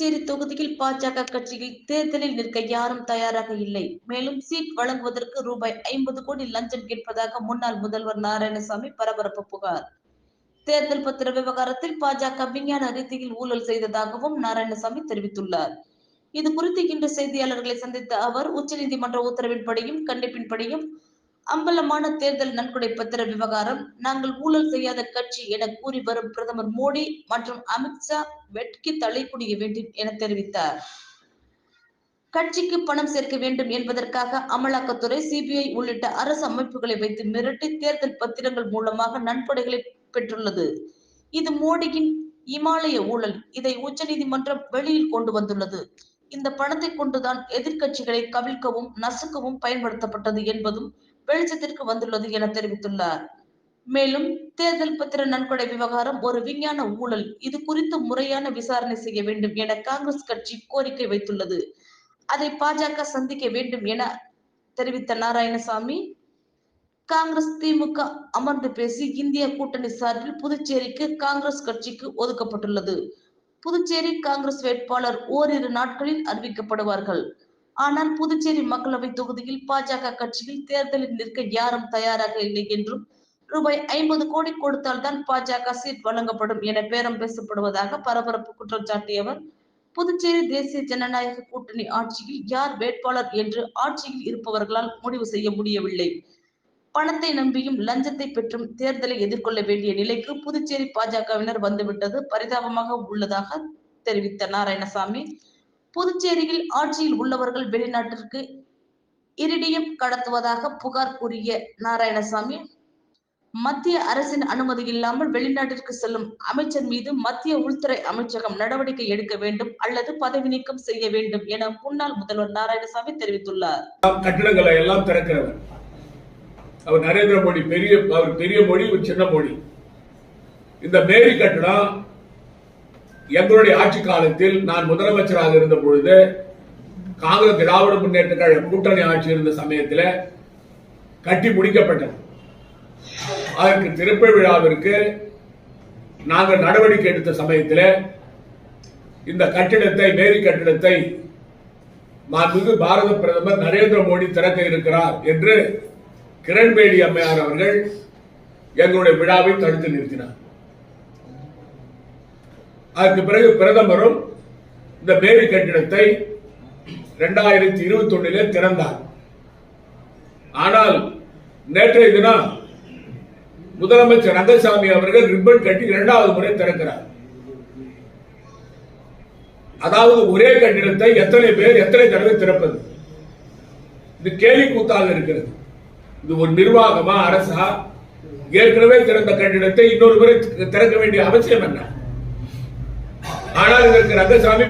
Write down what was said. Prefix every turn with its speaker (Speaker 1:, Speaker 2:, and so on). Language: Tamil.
Speaker 1: புதுச்சேரி தொகுதியில் பாஜக கட்சியில் தேர்தலில் நிற்க யாரும் தயாராக இல்லை. மேலும் சீட் வழங்குவதற்கு ரூபாய் ஐம்பது கோடி லஞ்சம் கேட்பதாக முன்னாள் முதல்வர் நாராயணசாமி பரபரப்பு புகார். தேர்தல் பத்திர விவகாரத்தில் பாஜக விஞ்ஞான ரீதியில் ஊழல் செய்ததாகவும் நாராயணசாமி தெரிவித்துள்ளார். இது குறித்து இன்று செய்தியாளர்களை சந்தித்த அவர் உச்சநீதிமன்ற உத்தரவின்படியும் கண்டிப்பின்படியும் அம்பலமான தேர்தல் நன்கொடை பத்திர விவகாரம் நாங்கள் ஊழல் செய்யாத கட்சி என கூறி வரும் பிரதமர் மோடி மற்றும் அமித்ஷா வெட்கி தலை வேண்டும் என தெரிவித்தார். கட்சிக்கு பணம் சேர்க்க வேண்டும் என்பதற்காக அமலாக்கத்துறை சிபிஐ உள்ளிட்ட அரசு அமைப்புகளை வைத்து மிரட்டி தேர்தல் பத்திரங்கள் மூலமாக நன்கொடைகளை பெற்றுள்ளது. இது மோடியின் இமாலய ஊழல். இதை உச்சநீதிமன்றம் வெளியில் கொண்டு வந்துள்ளது. இந்த பணத்தை கொண்டுதான் எதிர்க்கட்சிகளை கவிழ்க்கவும் நசுக்கவும் பயன்படுத்தப்பட்டது என்பதும் வெளிச்சத்திற்கு வந்துள்ளது என தெரிவித்துள்ளார். மேலும் தேர்தல் பத்திர நன்கொடை விவகாரம் ஒரு விஞ்ஞான ஊழல். இது குறித்து முறையான விசாரணை செய்ய வேண்டும் என காங்கிரஸ் கட்சி கோரிக்கை வைத்துள்ளது. அதை பாஜக சந்திக்க வேண்டும் என தெரிவித்த நாராயணசாமி காங்கிரஸ் திமுக அமர்ந்து பேசி இந்திய கூட்டணி சார்பில் புதுச்சேரிக்கு காங்கிரஸ் கட்சிக்கு ஒதுக்கப்பட்டுள்ளது. புதுச்சேரி காங்கிரஸ் வேட்பாளர் ஓரிரு நாட்களில் அறிவிக்கப்படுவார்கள். ஆனால் புதுச்சேரி மக்களவை தொகுதியில் பாஜக கட்சியில் தேர்தலில் நிற்க யாரும் தயாராக இல்லை என்றும் ரூபாய் ஐம்பது கோடி கொடுத்தால் தான் பாஜக சீட் வழங்கப்படும் என பேரம் பேசப்படுவதாக பரபரப்பு குற்றம் சாட்டியவர். புதுச்சேரி தேசிய ஜனநாயக கூட்டணி ஆட்சியில் யார் வேட்பாளர் என்று ஆட்சியில் இருப்பவர்களால் முடிவு செய்ய முடியவில்லை. பணத்தை நம்பியும் லஞ்சத்தை பெற்றும் தேர்தலை எதிர்கொள்ள வேண்டிய நிலைக்கு புதுச்சேரி பாஜகவினர் வந்துவிட்டது பரிதாபமாக உள்ளதாக தெரிவித்த நாராயணசாமி. புதுச்சேரியில் ஆட்சியில் உள்ளவர்கள் வெளிநாட்டிற்கு இரிடியம் கடத்துவதாக புகார் கூறிய நாராயணசாமி மத்திய அரசின் அனுமதி இல்லாமல் வெளிநாட்டிற்கு செல்லும் அமைச்சர் மீது மத்திய உள்துறை அமைச்சகம் நடவடிக்கை எடுக்க வேண்டும் அல்லது பதவி நீக்கம் செய்ய வேண்டும் என முன்னாள் முதல்வர் நாராயணசாமி தெரிவித்துள்ளார்.
Speaker 2: கட்டிடங்களை எல்லாம் திறக்கிறவர். அவர் நரேந்திர மோடி பெரிய அவர் பெரிய மொழி ஒரு சின்ன மொழி இந்த மேரி கட்டிடம் எங்களுடைய ஆட்சி காலத்தில் நான் முதலமைச்சராக இருந்த பொழுது காங்கிரஸ் திராவிட முன்னேற்ற கழக கூட்டணி ஆட்சி இருந்த சமயத்தில் கட்டி முடிக்கப்பட்டது. அதற்கு திருப்ப விழாவிற்கு நாங்கள் நடவடிக்கை எடுத்த சமயத்தில் இந்த கட்டிடத்தை மேரி கட்டிடத்தை மாண்புமிகு பாரத பிரதமர் நரேந்திர மோடி திறக்க இருக்கிறார் என்று கிரண்பேடி அம்மையார் அவர்கள் எங்களுடைய விழாவை தடுத்து நிறுத்தினார். அதற்கு பிறகு பிரதமரும் இந்த பேரி கட்டிடத்தை இரண்டாயிரத்தி இருபத்தி ஒன்னிலே திறந்தார். ஆனால் நேற்றைய தினம் முதலமைச்சர் ரங்கசாமி அவர்கள் ரிப்பன் கட்டி இரண்டாவது முறை திறக்கிறார். அதாவது ஒரே கட்டிடத்தை எத்தனை பேர் எத்தனை தடவை திறப்பது? இது கேலி கூத்தாக இருக்கிறது. இது ஒரு நிர்வாகமா அரசா? ஏற்கனவே திறந்த கட்டிடத்தை இன்னொரு முறை திறக்க வேண்டிய அவசியம் என்ன? ஆனால் இதற்கு ரங்கசாமி